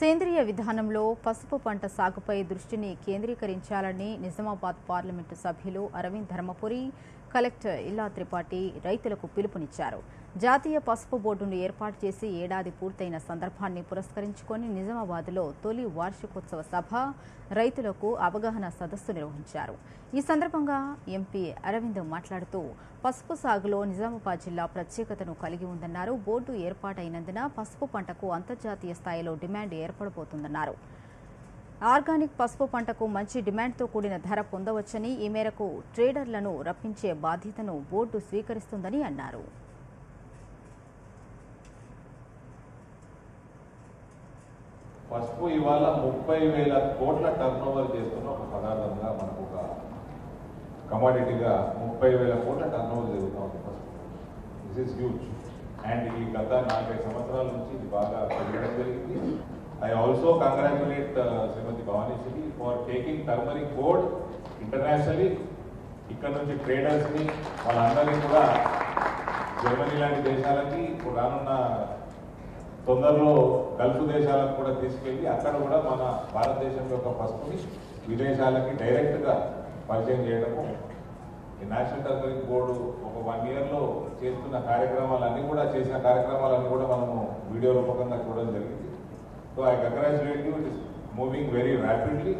సేంద్రియ విధానంలో పసుపు పంట సాగుపై దృష్టిని కేంద్రీకరించాలని నిజామాబాద్ పార్లమెంటు సభ్యులు అరవింద్ ధర్మపురి కలెక్టర్ ఇల్లా త్రిపాఠి రైతులకు పిలుపునిచ్చారు. జాతీయ పసుపు బోర్డును ఏర్పాటు చేసి ఏడాది పూర్తయిన సందర్భాన్ని పురస్కరించుకొని నిజామాబాద్లో తొలి వార్షికోత్సవ సభ రైతులకు అవగాహన సదస్సు నిర్వహించారు. ఈ సందర్భంగా ఎంపీ అరవింద్ మాట్లాడుతూ పసుపు సాగులో నిజామాబాద్ జిల్లా ప్రత్యేకతను కలిగి ఉందన్నారు. బోర్డు ఏర్పాటైనందున పసుపు పంటకు అంతర్జాతీయ స్థాయిలో డిమాండ్ ఏర్పడబోతుందన్నారు. ఆర్గానిక్ పసుపు పంటకు మంచి డిమాండ్తో కూడిన ధర పొందవచ్చని ఈ మేరకు ట్రేడర్లను రప్పించే బాధ్యతను బోర్డు స్వీకరిస్తుందని అన్నారు. పసుపు ఇవాళ ముప్పై వేల కోట్ల టర్న్ ఓవర్ చేస్తున్న ఒక పదార్థంగా మనకు ఒక కమాడిటీగా ముప్పై వేల కోట్ల టర్న్ ఓవర్ జరుగుతూ ఉంది పసుపు. దిస్ ఇస్ హ్యూజ్ అండ్ ఈ గత నాలుగైదు సంవత్సరాల నుంచి ఇది బాగా I also congratulate Shrimati Bhavaneshwari for taking turmeric board internationally ఇక్కడ నుంచి ట్రేడర్స్ని వాళ్ళందరినీ కూడా జర్మనీ లాంటి దేశాలకి ఇప్పుడు రానున్న తొందరలో గల్ఫ్ దేశాలకు కూడా తీసుకెళ్ళి అక్కడ కూడా మన భారతదేశం యొక్క పసుపుని విదేశాలకి డైరెక్ట్గా పరిచయం చేయడము. ఈ నేషనల్ టర్మరిక్ బోర్డు ఒక వన్ ఇయర్లో చేస్తున్న కార్యక్రమాలన్నీ కూడా చేసిన కార్యక్రమాలన్నీ కూడా మనము వీడియో రూపకంగా చూడడం జరిగింది. So I congratulate you, it is moving very rapidly.